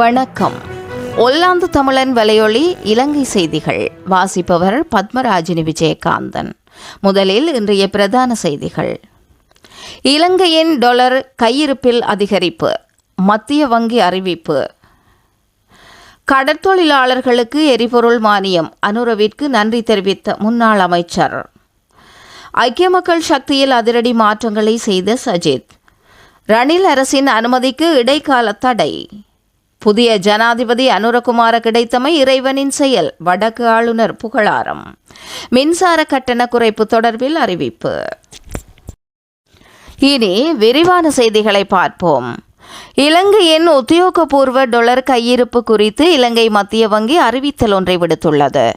வணக்கம். ஒல்லாந்து தமிழன் வலையொலி இலங்கை செய்திகள். வாசிப்பவர் பத்மராஜினி விஜயகாந்தன். முதலில் இன்றைய பிரதான செய்திகள். இலங்கையின் டொலர் கையிருப்பில் அதிகரிப்பு. மத்திய வங்கி அறிவிப்பு. கடற்தொழிலாளர்களுக்கு எரிபொருள் மானியம். அனுரவிற்கு நன்றி தெரிவித்த முன்னாள் அமைச்சர். ஐக்கிய மக்கள் சக்தியில் அதிரடி மாற்றங்களை செய்த சஜித். ரணில் அரசின் அனுமதிக்கு இடைக்கால தடை. புதிய ஜனாதிபதி அனுரகுமார கிடைத்தமை இறைவனின் செயல். வடக்கு ஆளுநர் புகழாரம். மின்சார கட்டண குறைப்பு தொடர்பில் அறிவிப்பு. இனி விரிவான செய்திகளை பார்ப்போம். இலங்கையின் உத்தியோகபூர்வ டொலர் கையிருப்பு குறித்து இலங்கை மத்திய வங்கி அறிவித்தல் ஒன்றை விடுத்துள்ளது.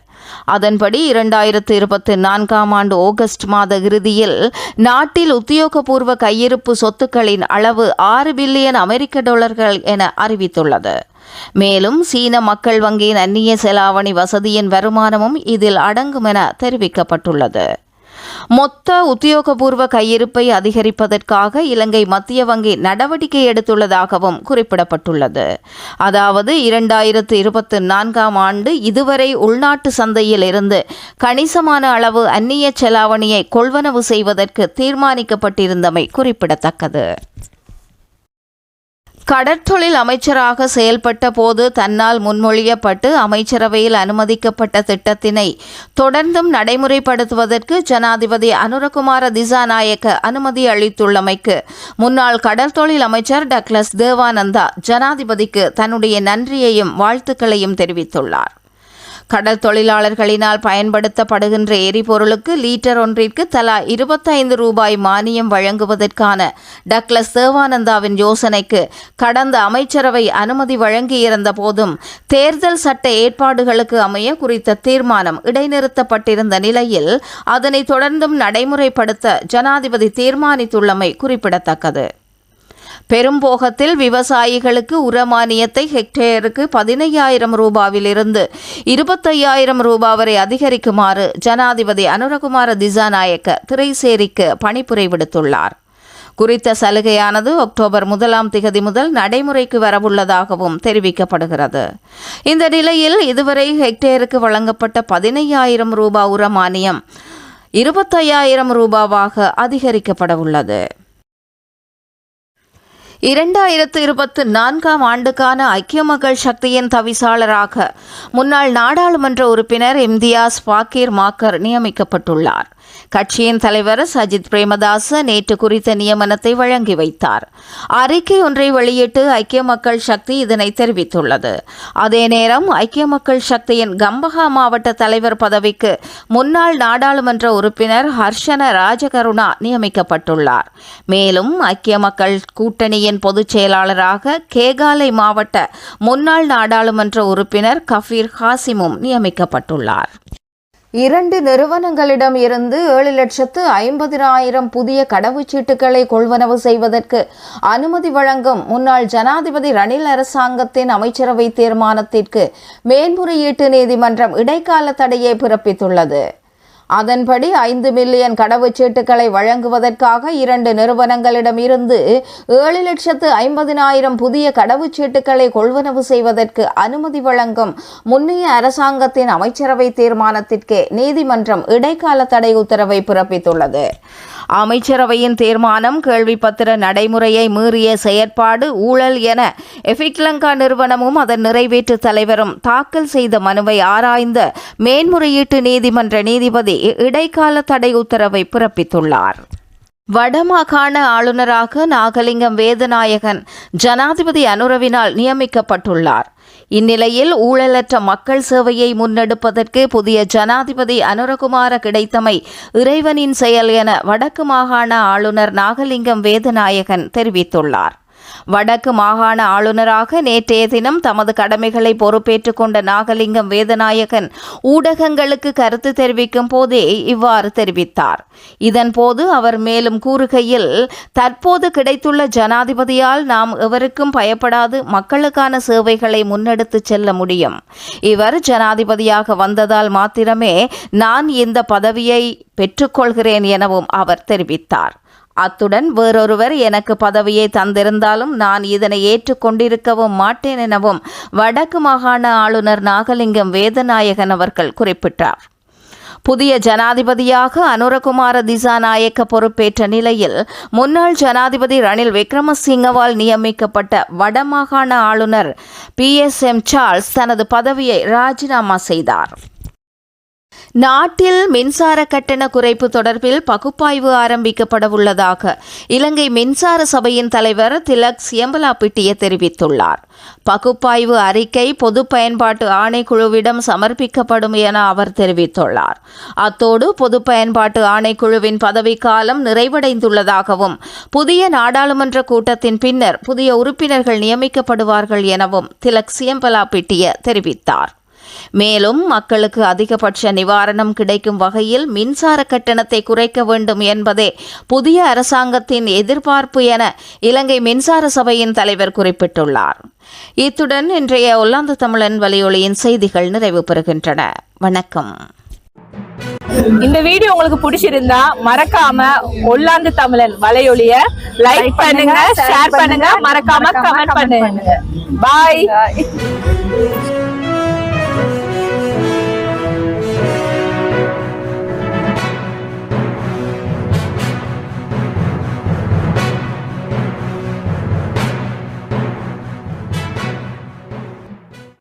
அதன்படி இரண்டாயிரத்து இருபத்தி நான்காம் ஆண்டு ஆகஸ்ட் மாத இறுதியில் நாட்டில் உத்தியோகபூர்வ கையிருப்பு சொத்துக்களின் அளவு ஆறு பில்லியன் அமெரிக்க டாலர்கள் என அறிவித்துள்ளது. மேலும் சீன மக்கள் வங்கியின் அந்நிய செலாவணி வசதியின் வருமானமும் இதில் அடங்கும் என தெரிவிக்கப்பட்டுள்ளது. மொத்த உத்தியோகபூர்வ கையிருப்பை அதிகரிப்பதற்காக இலங்கை மத்திய வங்கி நடவடிக்கை எடுத்துள்ளதாகவும் குறிப்பிடப்பட்டுள்ளது. அதாவது இரண்டாயிரத்து இருபத்தி நான்காம் ஆண்டு இதுவரை உள்நாட்டு சந்தையில் இருந்து கணிசமான அளவு அந்நிய செலாவணியை கொள்வனவு செய்வதற்கு தீர்மானிக்கப்பட்டிருந்தமை குறிப்பிடத்தக்கது. கடற்தொழில் அமைச்சராக செயல்பட்ட போது தன்னால் முன்மொழியப்பட்டு அமைச்சரவையில் அனுமதிக்கப்பட்ட திட்டத்தினை தொடர்ந்தும் நடைமுறைப்படுத்துவதற்கு ஜனாதிபதி அனுரகுமார திசாநாயக்க அனுமதி அளித்துள்ளமைக்கு. முன்னாள் கடற்தொழில் அமைச்சர் டக்ளஸ் தேவானந்தா ஜனாதிபதிக்கு தன்னுடைய நன்றியையும் வாழ்த்துக்களையும் தெரிவித்துள்ளார். கடல் தொழிலாளர்களினால் பயன்படுத்தப்படுகின்ற எரிபொருளுக்கு லீட்டர் ஒன்றிற்கு தலா இருபத்தைந்து ரூபாய் மானியம் வழங்குவதற்கான டக்ளஸ் தேவானந்தாவின் யோசனைக்கு கடந்த அமைச்சரவை அனுமதி வழங்கியிருந்த போதும் தேர்தல் சட்ட ஏற்பாடுகளுக்கு அமைய குறித்த தீர்மானம் இடைநிறுத்தப்பட்டிருந்த நிலையில் அதனை தொடர்ந்தும் நடைமுறைப்படுத்த ஜனாதிபதி தீர்மானித்துள்ளமை குறிப்பிடத்தக்கது. பெரும்போகத்தில் விவசாயிகளுக்கு உரமானியத்தை ஹெக்டேருக்கு பதினையாயிரம் ரூபாவிலிருந்து இருபத்தையாயிரம் ரூபாய் வரை அதிகரிக்குமாறு ஜனாதிபதி அனுரகுமார திசாநாயக்க திரைசேரிக்கு பணிப்புரை விடுத்துள்ளார். குறித்த சலுகையானது அக்டோபர் முதலாம் திகதி முதல் நடைமுறைக்கு வரவுள்ளதாகவும் தெரிவிக்கப்படுகிறது. இந்த நிலையில் இதுவரை ஹெக்டேருக்கு வழங்கப்பட்ட பதினையாயிரம் ரூபாய் உர மானியம் இருபத்தையாயிரம் ரூபாவாக அதிகரிக்கப்பட உள்ளது இரண்டாயிரத்து இருபத்து நான்காம் ஆண்டுக்கான ஐக்கிய மக்கள் சக்தியின் தவிசாளராக முன்னாள் நாடாளுமன்ற உறுப்பினர் இம்தியாஸ் பாக்கீர் மாக்கர் நியமிக்கப்பட்டுள்ளார். கட்சியின் தலைவர் சஜித் பிரேமதாச நேற்று குறித்த நியமனத்தை வழங்கி வைத்தார். அறிக்கை ஒன்றை வெளியிட்டு ஐக்கிய மக்கள் சக்தி இதனை தெரிவித்துள்ளது. அதே நேரம் ஐக்கிய மக்கள் சக்தியின் கம்பஹா மாவட்ட தலைவர் பதவிக்கு முன்னாள் நாடாளுமன்ற உறுப்பினர் ஹர்ஷன ராஜகருணா நியமிக்கப்பட்டுள்ளார். மேலும் ஐக்கிய மக்கள் கூட்டணியின் பொதுச் செயலாளராக கேகாலை மாவட்ட முன்னாள் நாடாளுமன்ற உறுப்பினர் கஃபீர் ஹாசிமும் நியமிக்கப்பட்டுள்ளார். இரண்டு நிறுவனங்களிடம் இருந்து ஏழு லட்சத்து ஐம்பதினாயிரம் புதிய கடவுச்சீட்டுகளை கொள்வனவு செய்வதற்கு அனுமதி வழங்கும் முன்னாள் ஜனாதிபதி ரணில் அரசாங்கத்தின் அமைச்சரவை தீர்மானத்திற்கு மேன்முறையீட்டு நீதிமன்றம் இடைக்கால தடையை பிறப்பித்துள்ளது. அதன்படி ஐந்து மில்லியன் கடவுச்சீட்டுகளை வழங்குவதற்காக இரண்டு நிறுவனங்களிடம் இருந்து ஏழு லட்சத்து ஐம்பதினாயிரம் புதிய கடவுச்சீட்டுகளை கொள்வனவு செய்வதற்கு அனுமதி வழங்கும் முன்னைய அரசாங்கத்தின் அமைச்சரவை தீர்மானத்திற்கே நீதிமன்றம் இடைக்கால தடை உத்தரவை பிறப்பித்துள்ளது. அமைச்சரவையின் தீர்மானம் கேள்விப்பத்திர நடைமுறையை மீறிய செயற்பாடு ஊழல் என எஃபிக்லங்கா நிறுவனமும் அதன் நிறைவேற்று தலைவரும் தாக்கல் செய்த மனுவை ஆராய்ந்த மேன்முறையீட்டு நீதிமன்ற நீதிபதி இடைக்கால தடை உத்தரவை பிறப்பித்துள்ளார். வடமாகாண ஆளுநராக நாகலிங்கம் வேதநாயகன் ஜனாதிபதி அனுரவினால் நியமிக்கப்பட்டுள்ளார். இந்நிலையில் ஊழலற்ற மக்கள் சேவையை முன்னெடுப்பதற்கு புதிய ஜனாதிபதி அனுரகுமார கிடைத்தமை இறைவனின் செயல் என வடக்கு மாகாண ஆளுநர் நாகலிங்கம் வேதநாயகன் தெரிவித்துள்ளார். வடக்கு மாகாண ஆளுநராக நேற்றைய தினம் தமது கடமைகளை பொறுப்பேற்றுக் கொண்ட நாகலிங்கம் வேதநாயகன் ஊடகங்களுக்கு கருத்து தெரிவிக்கும் போதே இவ்வாறு தெரிவித்தார். இதன்போது அவர் மேலும் கூறுகையில் தற்போது கிடைத்துள்ள ஜனாதிபதியால் நாம் எவருக்கும் பயப்படாது மக்களுக்கான சேவைகளை முன்னெடுத்து செல்ல முடியும். இவர் ஜனாதிபதியாக வந்ததால் மாத்திரமே நான் இந்த பதவியை பெற்றுக்கொள்கிறேன் எனவும் அவர் தெரிவித்தார். அத்துடன் வேறொருவர் எனக்கு பதவியை தந்திருந்தாலும் நான் இதனை ஏற்றுக்கொண்டிருக்கவும் மாட்டேன் எனவும் வடக்கு மாகாண ஆளுநர் நாகலிங்கம் வேதநாயகன் அவர்கள் குறிப்பிட்டார். புதிய ஜனாதிபதியாக அனுரகுமார திசாநாயக்க பொறுப்பேற்ற நிலையில் முன்னாள் ஜனாதிபதி ரணில் விக்ரமசிங்கவால் நியமிக்கப்பட்ட வடமாகாண ஆளுநர் பி எஸ் எம் சார்ல்ஸ் தனது பதவியை ராஜினாமா செய்தார். நாட்டில் மின்சார கட்டண குறைப்பு தொடர்பில் பகுப்பாய்வு ஆரம்பிக்கப்பட உள்ளதாக இலங்கை மின்சார சபையின் தலைவர் திலக் சியம்பலாப்பிட்டிய தெரிவித்துள்ளார். பகுப்பாய்வு அறிக்கை பொது பயன்பாட்டு ஆணைக்குழுவிடம் சமர்ப்பிக்கப்படும் என அவர் தெரிவித்துள்ளார். அத்தோடு பொது பயன்பாட்டு ஆணைக்குழுவின் பதவிக்காலம் நிறைவடைந்துள்ளதாகவும் புதிய நாடாளுமன்ற கூட்டத்தின் பின்னர் புதிய உறுப்பினர்கள் நியமிக்கப்படுவார்கள் எனவும் திலக் சியம்பலாப்பிட்டிய தெரிவித்தார். மேலும் மக்களுக்கு அதிகபட்ச நிவாரணம் கிடைக்கும் வகையில் மின்சார கட்டணத்தை குறைக்க வேண்டும் என்பதே புதிய அரசாங்கத்தின் எதிர்பார்ப்பு என இலங்கை மின்சார சபையின் தலைவர் குறிப்பிட்டுள்ளார். இத்துடன் இன்றைய ஒல்லாந்து தமிழன் வலியொலியின் செய்திகள் நிறைவு பெறுகின்றன. வணக்கம். இந்த வீடியோ உங்களுக்கு பிடிச்சிருந்தா மறக்காம ஒல்லாந்து தமிழன் வலையொலிய லைக் பண்ணுங்க ஷேர் பண்ணுங்க மறக்காம கமெண்ட் பண்ணுங்க. பாய்